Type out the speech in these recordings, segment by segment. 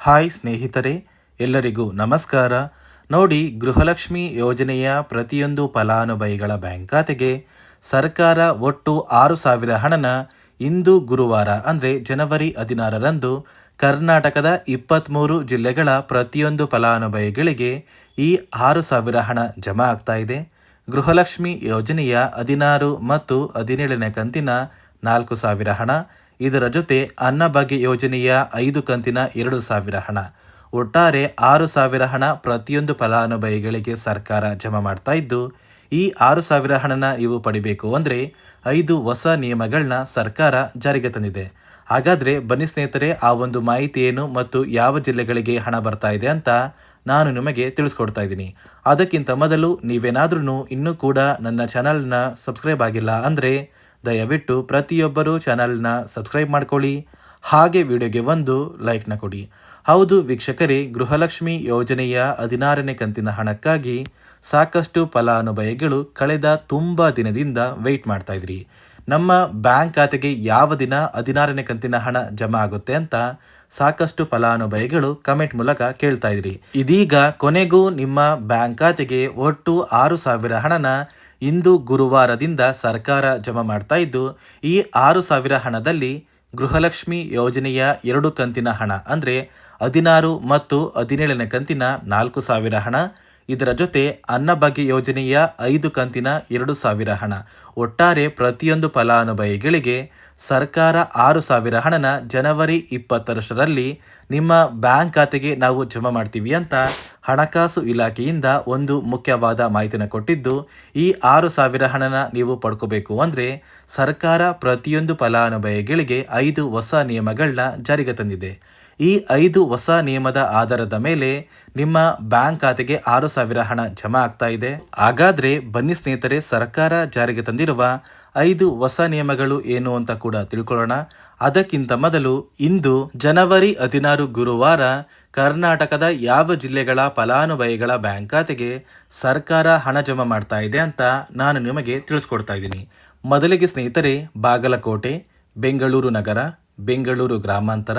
Hi ಸ್ನೇಹಿತರೆ, ಎಲ್ಲರಿಗೂ ನಮಸ್ಕಾರ. ನೋಡಿ, ಗೃಹಲಕ್ಷ್ಮಿ ಯೋಜನೆಯ ಪ್ರತಿಯೊಂದು ಫಲಾನುಭವಿಗಳ ಬ್ಯಾಂಕ್ ಖಾತೆಗೆ ಸರ್ಕಾರ ಒಟ್ಟು ಆರು ಸಾವಿರ ಹಣನ ಇಂದು ಗುರುವಾರ, ಅಂದರೆ ಜನವರಿ ಹದಿನಾರರಂದು ಕರ್ನಾಟಕದ ಇಪ್ಪತ್ತ್ಮೂರು ಜಿಲ್ಲೆಗಳ ಪ್ರತಿಯೊಂದು ಫಲಾನುಭವಿಗಳಿಗೆ ಈ ಆರು ಸಾವಿರ ಹಣ ಜಮಾ ಆಗ್ತಾ ಇದೆ. ಗೃಹಲಕ್ಷ್ಮಿ ಯೋಜನೆಯ ಹದಿನಾರು ಮತ್ತು ಹದಿನೇಳನೇ ಕಂತಿನ ನಾಲ್ಕು ಸಾವಿರ ಹಣ ಇದರ ಜೊತೆ ಅನ್ನಭಾಗ್ಯ ಯೋಜನೆಯ ಐದು ಕಂತಿನ ಎರಡು ಸಾವಿರ ಹಣ. ಒಟ್ಟಾರೆ ಆರು ಸಾವಿರ ಹಣ ಪ್ರತಿಯೊಂದು ಫಲಾನುಭವಿಗಳಿಗೆ ಸರ್ಕಾರ ಜಮಾ ಮಾಡ್ತಾ ಇದ್ದು, ಈ ಆರು ಸಾವಿರ ಹಣನ ನೀವು ಪಡಿಬೇಕು ಅಂದರೆ ಐದು ಹೊಸ ನಿಯಮಗಳನ್ನ ಸರ್ಕಾರ ಜಾರಿಗೆ ತಂದಿದೆ. ಹಾಗಾದರೆ ಬನ್ನಿ ಸ್ನೇಹಿತರೆ, ಆ ಒಂದು ಮಾಹಿತಿ ಏನು ಮತ್ತು ಯಾವ ಜಿಲ್ಲೆಗಳಿಗೆ ಹಣ ಬರ್ತಾ ಇದೆ ಅಂತ ನಾನು ನಿಮಗೆ ತಿಳಿಸ್ಕೊಡ್ತಾ ಇದ್ದೀನಿ. ಅದಕ್ಕಿಂತ ಮೊದಲು ನೀವೇನಾದ್ರೂ ಇನ್ನೂ ಕೂಡ ನನ್ನ ಚಾನಲ್ನ ಸಬ್ಸ್ಕ್ರೈಬ್ ಆಗಿಲ್ಲ ಅಂದರೆ ದಯವಿಟ್ಟು ಪ್ರತಿಯೊಬ್ಬರೂ ಚಾನಲ್ನ ಸಬ್ಸ್ಕ್ರೈಬ್ ಮಾಡ್ಕೊಳ್ಳಿ. ಹಾಗೆ ವಿಡಿಯೋಗೆ ಒಂದು ಲೈಕ್ನ ಕೊಡಿ. ಹೌದು ವೀಕ್ಷಕರೇ, ಗೃಹಲಕ್ಷ್ಮಿ ಯೋಜನೆಯ ಹದಿನಾರನೇ ಕಂತಿನ ಹಣಕ್ಕಾಗಿ ಸಾಕಷ್ಟು ಫಲಾನುಭವಿಗಳು ಕಳೆದ ತುಂಬ ದಿನದಿಂದ ವೆಯ್ಟ್ ಮಾಡ್ತಾ ಇದ್ರಿ. ನಮ್ಮ ಬ್ಯಾಂಕ್ ಖಾತೆಗೆ ಯಾವ ದಿನ ಹದಿನಾರನೇ ಕಂತಿನ ಹಣ ಜಮಾ ಆಗುತ್ತೆ ಅಂತ ಸಾಕಷ್ಟು ಫಲಾನುಭವಿಗಳು ಕಮೆಂಟ್ ಮೂಲಕ ಕೇಳ್ತಾ ಇದ್ರಿ. ಇದೀಗ ಕೊನೆಗೂ ನಿಮ್ಮ ಬ್ಯಾಂಕ್ ಖಾತೆಗೆ ಒಟ್ಟು ಆರು ಸಾವಿರ ಹಣನ ಇಂದು ಗುರುವಾರದಿಂದ ಸರ್ಕಾರ ಜಮಾ ಮಾಡ್ತಾ ಇದ್ದು, ಈ ಆರು ಸಾವಿರ ಹಣದಲ್ಲಿ ಗೃಹಲಕ್ಷ್ಮಿ ಯೋಜನೆಯ ಎರಡು ಕಂತಿನ ಹಣ, ಅಂದರೆ ಹದಿನಾರು ಮತ್ತು ಹದಿನೇಳನೇ ಕಂತಿನ ನಾಲ್ಕು ಸಾವಿರ ಹಣ ಇದರ ಜೊತೆ ಅನ್ನಭಾಗ್ಯ ಯೋಜನೆಯ ಐದು ಕಂತಿನ ಎರಡು ಸಾವಿರ ಹಣ. ಒಟ್ಟಾರೆ ಪ್ರತಿಯೊಂದು ಫಲಾನುಭವಿಗಳಿಗೆ ಸರ್ಕಾರ ಆರು ಸಾವಿರ ಹಣನ ಜನವರಿ ಇಪ್ಪತ್ತರಷ್ಟರಲ್ಲಿ ನಿಮ್ಮ ಬ್ಯಾಂಕ್ ಖಾತೆಗೆ ನಾವು ಜಮಾ ಮಾಡ್ತೀವಿ ಅಂತ ಹಣಕಾಸು ಇಲಾಖೆಯಿಂದ ಒಂದು ಮುಖ್ಯವಾದ ಮಾಹಿತಿನ ಕೊಟ್ಟಿದ್ದು, ಈ ಆರು ಸಾವಿರ ಹಣನ ನೀವು ಪಡ್ಕೋಬೇಕು ಅಂದರೆ ಸರ್ಕಾರ ಪ್ರತಿಯೊಂದು ಫಲಾನುಭವಿಗಳಿಗೆ ಐದು ಹೊಸ ನಿಯಮಗಳನ್ನ ಜಾರಿಗೆ ತಂದಿದೆ. ಈ ಐದು ಹೊಸ ನಿಯಮದ ಆಧಾರದ ಮೇಲೆ ನಿಮ್ಮ ಬ್ಯಾಂಕ್ ಖಾತೆಗೆ ಆರು ಸಾವಿರ ಹಣ ಜಮಾ ಆಗ್ತಾ ಇದೆ. ಹಾಗಾದ್ರೆ ಬನ್ನಿ ಸ್ನೇಹಿತರೆ, ಸರ್ಕಾರ ಜಾರಿಗೆ ತಂದಿರುವ ಐದು ಹೊಸ ನಿಯಮಗಳು ಏನು ಅಂತ ಕೂಡ ತಿಳ್ಕೊಳ್ಳೋಣ. ಅದಕ್ಕಿಂತ ಮೊದಲು ಇಂದು ಜನವರಿ ಹದಿನಾರು ಗುರುವಾರ ಕರ್ನಾಟಕದ ಯಾವ ಜಿಲ್ಲೆಗಳ ಫಲಾನುಭವಿಗಳ ಬ್ಯಾಂಕ್ ಖಾತೆಗೆ ಸರ್ಕಾರ ಹಣ ಜಮಾ ಮಾಡ್ತಾ ಇದೆ ಅಂತ ನಾನು ನಿಮಗೆ ತಿಳಿಸ್ಕೊಡ್ತಾ ಇದ್ದೀನಿ. ಮೊದಲಿಗೆ ಸ್ನೇಹಿತರೆ, ಬಾಗಲಕೋಟೆ, ಬೆಂಗಳೂರು ನಗರ, ಬೆಂಗಳೂರು ಗ್ರಾಮಾಂತರ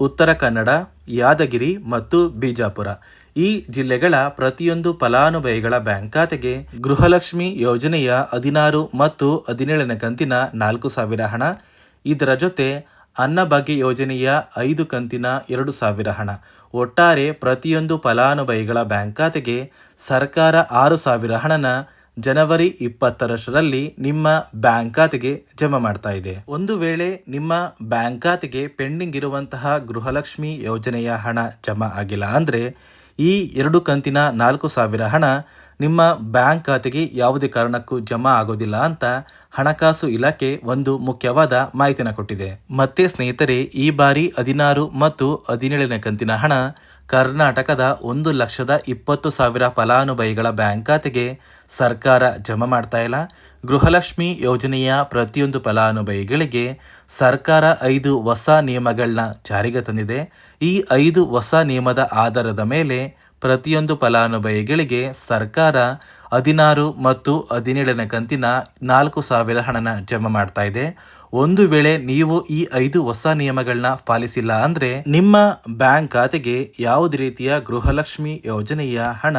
ಉತ್ತರ ಕನ್ನಡ, ಯಾದಗಿರಿ ಮತ್ತು ಬಿಜಾಪುರ. ಈ ಜಿಲ್ಲೆಗಳ ಪ್ರತಿಯೊಂದು ಫಲಾನುಭವಿಗಳ ಬ್ಯಾಂಕ್ ಖಾತೆಗೆ ಗೃಹಲಕ್ಷ್ಮಿ ಯೋಜನೆಯ ಹದಿನಾರು ಮತ್ತು ಹದಿನೇಳನೇ ಕಂತಿನ ನಾಲ್ಕು ಸಾವಿರ ಹಣ, ಇದರ ಜೊತೆ ಅನ್ನಭಾಗ್ಯ ಯೋಜನೆಯ ಐದು ಕಂತಿನ ಎರಡು ಸಾವಿರ ಹಣ. ಒಟ್ಟಾರೆ ಪ್ರತಿಯೊಂದು ಫಲಾನುಭವಿಗಳ ಬ್ಯಾಂಕ್ ಖಾತೆಗೆ ಸರ್ಕಾರ ಆರು ಸಾವಿರ ಹಣನ ಜನವರಿ ಇಪ್ಪತ್ತರಷ್ಟರಲ್ಲಿ ನಿಮ್ಮ ಬ್ಯಾಂಕ್ ಖಾತೆಗೆ ಜಮಾ ಮಾಡ್ತಾ ಇದೆ. ಒಂದು ವೇಳೆ ನಿಮ್ಮ ಬ್ಯಾಂಕ್ ಖಾತೆಗೆ ಪೆಂಡಿಂಗ್ ಇರುವಂತಹ ಗೃಹಲಕ್ಷ್ಮಿ ಯೋಜನೆಯ ಹಣ ಜಮಾ ಆಗಿಲ್ಲ ಅಂದರೆ ಈ ಎರಡು ಕಂತಿನ ನಾಲ್ಕು ಸಾವಿರ ಹಣ ನಿಮ್ಮ ಬ್ಯಾಂಕ್ ಖಾತೆಗೆ ಯಾವುದೇ ಕಾರಣಕ್ಕೂ ಜಮಾ ಆಗೋದಿಲ್ಲ ಅಂತ ಹಣಕಾಸು ಇಲಾಖೆ ಒಂದು ಮುಖ್ಯವಾದ ಮಾಹಿತಿನ ಕೊಟ್ಟಿದೆ. ಮತ್ತೆ ಸ್ನೇಹಿತರೆ, ಈ ಬಾರಿ ಹದಿನಾರು ಮತ್ತು ಹದಿನೇಳನೇ ಕಂತಿನ ಹಣ ಕರ್ನಾಟಕದ ಒಂದು ಲಕ್ಷದ ಇಪ್ಪತ್ತು ಸಾವಿರ ಫಲಾನುಭವಿಗಳ ಬ್ಯಾಂಕ್ ಖಾತೆಗೆ ಸರ್ಕಾರ ಜಮಾ ಮಾಡ್ತಾ ಇಲ್ಲ. ಗೃಹಲಕ್ಷ್ಮಿ ಯೋಜನೆಯ ಪ್ರತಿಯೊಂದು ಫಲಾನುಭವಿಗಳಿಗೆ ಸರ್ಕಾರ ಐದು ಹೊಸ ನಿಯಮಗಳನ್ನ ಜಾರಿಗೆ ತಂದಿದೆ. ಈ ಐದು ಹೊಸ ನಿಯಮದ ಆಧಾರದ ಮೇಲೆ ಪ್ರತಿಯೊಂದು ಫಲಾನುಭವಿಗಳಿಗೆ ಸರ್ಕಾರ ಹದಿನಾರು ಮತ್ತು ಹದಿನೇಳನೇ ಕಂತಿನ ನಾಲ್ಕು ಸಾವಿರ ಹಣನ ಜಮಾ ಮಾಡ್ತಾ ಇದೆ. ಒಂದು ವೇಳೆ ನೀವು ಈ ಐದು ಹೊಸ ನಿಯಮಗಳನ್ನ ಪಾಲಿಸಿಲ್ಲ ಅಂದರೆ ನಿಮ್ಮ ಬ್ಯಾಂಕ್ ಖಾತೆಗೆ ಯಾವುದೇ ರೀತಿಯ ಗೃಹಲಕ್ಷ್ಮಿ ಯೋಜನೆಯ ಹಣ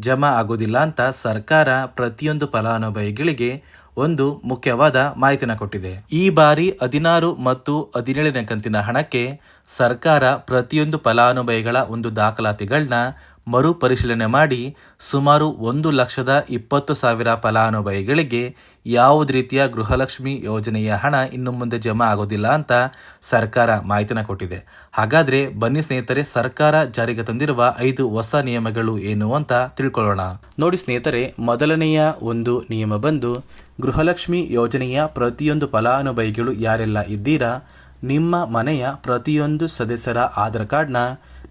ಜಮಾ ಆಗೋದಿಲ್ಲ ಅಂತ ಸರ್ಕಾರ ಪ್ರತಿಯೊಂದು ಫಲಾನುಭವಿಗಳಿಗೆ ಒಂದು ಮುಖ್ಯವಾದ ಮಾಹಿತಿನ ಕೊಟ್ಟಿದೆ. ಈ ಬಾರಿ ಹದಿನಾರು ಮತ್ತು ಹದಿನೇಳನೇ ಕಂತಿನ ಹಣಕ್ಕೆ ಸರ್ಕಾರ ಪ್ರತಿಯೊಂದು ಫಲಾನುಭವಿಗಳ ಒಂದು ದಾಖಲಾತಿಗಳನ್ನ ಮರುಪರಿಶೀಲನೆ ಮಾಡಿ ಸುಮಾರು ಒಂದು ಲಕ್ಷದ ಇಪ್ಪತ್ತು ಸಾವಿರ ಫಲಾನುಭವಿಗಳಿಗೆ ಯಾವುದೇ ರೀತಿಯ ಗೃಹಲಕ್ಷ್ಮಿ ಯೋಜನೆಯ ಹಣ ಇನ್ನು ಮುಂದೆ ಜಮಾ ಆಗೋದಿಲ್ಲ ಅಂತ ಸರ್ಕಾರ ಮಾಹಿತಿನ ಕೊಟ್ಟಿದೆ. ಹಾಗಾದರೆ ಬನ್ನಿ ಸ್ನೇಹಿತರೆ, ಸರ್ಕಾರ ಜಾರಿಗೆ ತಂದಿರುವ ಐದು ಹೊಸ ನಿಯಮಗಳು ಏನು ಅಂತ ತಿಳ್ಕೊಳ್ಳೋಣ. ನೋಡಿ ಸ್ನೇಹಿತರೆ, ಮೊದಲನೆಯ ಒಂದು ನಿಯಮ ಬಂದು, ಗೃಹಲಕ್ಷ್ಮಿ ಯೋಜನೆಯ ಪ್ರತಿಯೊಂದು ಫಲಾನುಭವಿಗಳು ಯಾರೆಲ್ಲ ಇದ್ದೀರಾ, ನಿಮ್ಮ ಮನೆಯ ಪ್ರತಿಯೊಂದು ಸದಸ್ಯರ ಆಧಾರ್ ಕಾರ್ಡ್ನ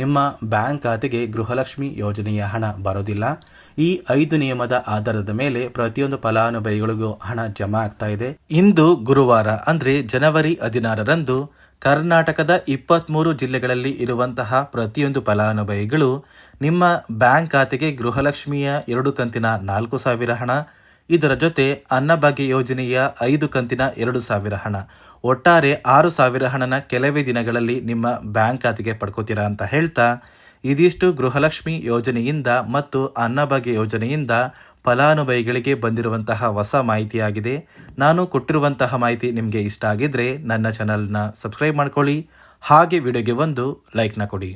ನಿಮ್ಮ ಬ್ಯಾಂಕ್ ಖಾತೆಗೆ ಗೃಹಲಕ್ಷ್ಮಿ ಯೋಜನೆಯ ಹಣ ಬರೋದಿಲ್ಲ. ಈ ಐದು ನಿಯಮದ ಆಧಾರದ ಮೇಲೆ ಪ್ರತಿಯೊಂದು ಫಲಾನುಭವಿಗಳಿಗೂ ಹಣ ಜಮಾ ಆಗ್ತಾ ಇದೆ. ಇಂದು ಗುರುವಾರ, ಅಂದರೆ ಜನವರಿ ಹದಿನಾರರಂದು, ಕರ್ನಾಟಕದ ಇಪ್ಪತ್ತ್ಮೂರು ಜಿಲ್ಲೆಗಳಲ್ಲಿ ಇರುವಂತಹ ಪ್ರತಿಯೊಂದು ಫಲಾನುಭವಿಗಳು ನಿಮ್ಮ ಬ್ಯಾಂಕ್ ಖಾತೆಗೆ ಗೃಹಲಕ್ಷ್ಮಿಯ ಎರಡು ಕಂತಿನ ನಾಲ್ಕು ಸಾವಿರ ಹಣ ಇದರ ಜೊತೆ ಅನ್ನಭಾಗ್ಯ ಯೋಜನೆಯ ಐದು ಕಂತಿನ ಎರಡು ಸಾವಿರ ಹಣ. ಒಟ್ಟಾರೆ ಆರು ಸಾವಿರ ಹಣನ ಕೆಲವೇ ದಿನಗಳಲ್ಲಿ ನಿಮ್ಮ ಬ್ಯಾಂಕ್ ಖಾತೆಗೆ ಪಡ್ಕೋತೀರಾ ಅಂತ ಹೇಳ್ತಾ, ಇದಿಷ್ಟು ಗೃಹಲಕ್ಷ್ಮಿ ಯೋಜನೆಯಿಂದ ಮತ್ತು ಅನ್ನಭಾಗ್ಯ ಯೋಜನೆಯಿಂದ ಫಲಾನುಭವಿಗಳಿಗೆ ಬಂದಿರುವಂತಹ ಹೊಸ ಮಾಹಿತಿಯಾಗಿದೆ. ನಾನು ಕೊಟ್ಟಿರುವಂತಹ ಮಾಹಿತಿ ನಿಮಗೆ ಇಷ್ಟ ಆಗಿದ್ರೆ ನನ್ನ ಚಾನಲ್ನ ಸಬ್ಸ್ಕ್ರೈಬ್ ಮಾಡ್ಕೊಳ್ಳಿ. ಹಾಗೆ ವಿಡಿಯೋಗೆ ಒಂದು ಲೈಕ್ನ ಕೊಡಿ.